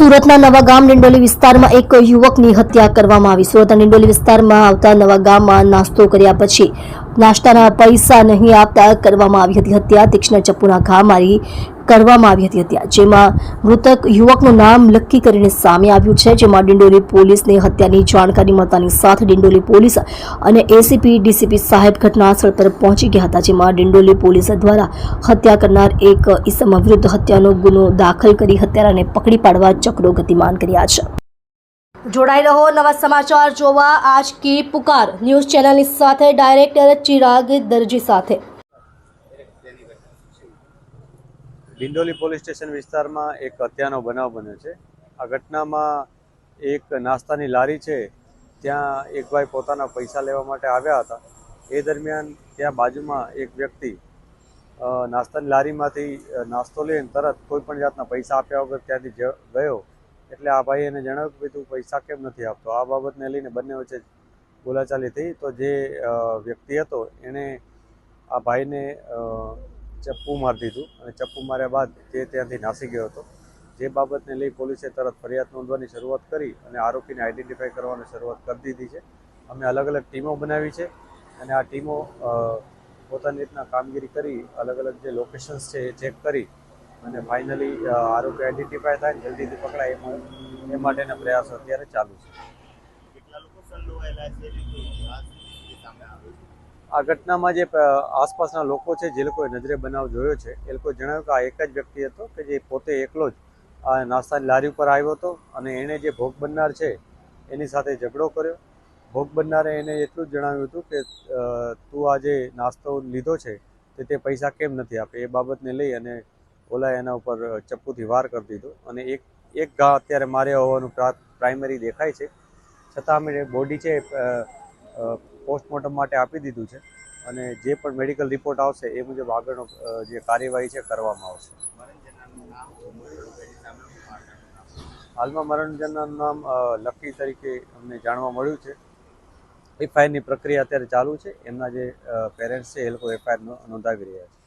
સુરતના નવાગામ ડિંડોલી વિસ્તારમાં એક યુવકની હત્યા કરવામાં આવી. સુરતના ડિંડોલી વિસ્તારમાં આવતા નવાગામમાં નાસ્તો કર્યા પછી નાસ્તાના પૈસા નહીં આપતા કરવામાં આવી હતી હત્યા. તીક્ષ્ણ ચપ્પુના ઘા મારી કરવામાં આવી હતી હત્યા, જેમાં મૃતક યુવકનું નામ લક્કી કરીને સામે આવ્યું છે, જેમાં ડિંડોલી પોલીસને હત્યાની જાણકારી મળતાની સાથે ડિંડોલી પોલીસ અને એસીપી ડીસીપી સાહેબ ઘટના સ્થળ પર પહોંચી ગયા હતા, જેમાં ડિંડોલી પોલીસ દ્વારા હત્યા કરનાર એક ઈસમ વિરુદ્ધ હત્યાનો ગુનો દાખલ કરી હત્યારાને પકડી પાડવા ચક્રો ગતિમાન કર્યા છે. જોડાઈ રહો, નવા સમાચાર જોવા. આજ કી પુકાર ન્યૂઝ ચેનલની સાથે ડાયરેક્ટર ચિરાગ દરજી સાથે. ડિંડોલી પોલીસ સ્ટેશન વિસ્તારમાં એક હત્યાનો બનાવ બન્યો છે. આ ઘટનામાં એક નાસ્તાની લારી છે, ત્યાં એક ભાઈ પોતાના પૈસા લેવા માટે આવ્યા હતા. એ દરમિયાન ત્યાં બાજુમાં એક વ્યક્તિ નાસ્તાની લારીમાંથી નાસ્તો લઈને તરત કોઈ પણ જાતના પૈસા આપ્યા વગર ત્યાંથી ગયો. એટલે આ ભાઈ એને જણાવ્યું કે ભાઈ, તું પૈસા કેમ નથી આપતો? આ બાબતને લઈને બંને વચ્ચે બોલાચાલી થઈ. તો જે વ્યક્તિ હતો, એણે આ ભાઈને ચપ્પુ મારી દીધું અને ચપ્પુ માર્યા બાદ તે ત્યાંથી નાસી ગયો હતો. જે બાબતને લઈ પોલીસે તરત ફરિયાદ નોંધવાની શરૂઆત કરી અને આરોપીને આઈડેન્ટિફાઈ કરવાની શરૂઆત કરી દીધી છે. અમે અલગ અલગ ટીમો બનાવી છે અને આ ટીમો પોતાની રીતના કામગીરી કરી, અલગ અલગ જે લોકેશન્સ છે એ ચેક કરી અને ફાઇનલી આરોપી આઈડેન્ટિફાઈ થાય જલ્દીથી પકડાય એ માટેના પ્રયાસો અત્યારે ચાલુ છે. આ ઘટનામાં જે આસપાસના લોકો છે, જે લોકોએ નજરે બનાવ જોયો છે, એ લોકોએ જણાવ્યું કે આ એક જ વ્યક્તિ હતો કે જે પોતે એકલો જ આ નાસ્તાની લારી ઉપર આવ્યો હતો અને એણે જે ભોગ બનનાર છે, એની સાથે ઝઘડો કર્યો. ભોગ બનનારે એને એટલું જ જણાવ્યું હતું કે તું આ જે નાસ્તો લીધો છે, તે તે પૈસા કેમ નથી આપે? એ બાબતને લઈ અને ઓલાએ એના ઉપર ચપ્પુથી વાર કરી દીધો. અને એક એક ઘા અત્યારે માર્યા હોવાનું પ્રાઇમરી દેખાય છે. છતાં અમે બોડી છે પોસ્ટમોર્ટમ માટે આપી દીધું છે અને જે પણ મેડિકલ રિપોર્ટ આવશે એ મુજબ આગળનો જે કાર્યવાહી છે કરવામાં આવશે. હાલમાં મરણજનનું નામ લકી તરીકે અમને જાણવા મળ્યું છે. એફઆઈઆરની પ્રક્રિયા અત્યારે ચાલુ છે. એમના જે પેરેન્ટ્સ છે એ લોકો એફઆઈઆર નોંધાવી રહ્યા છે.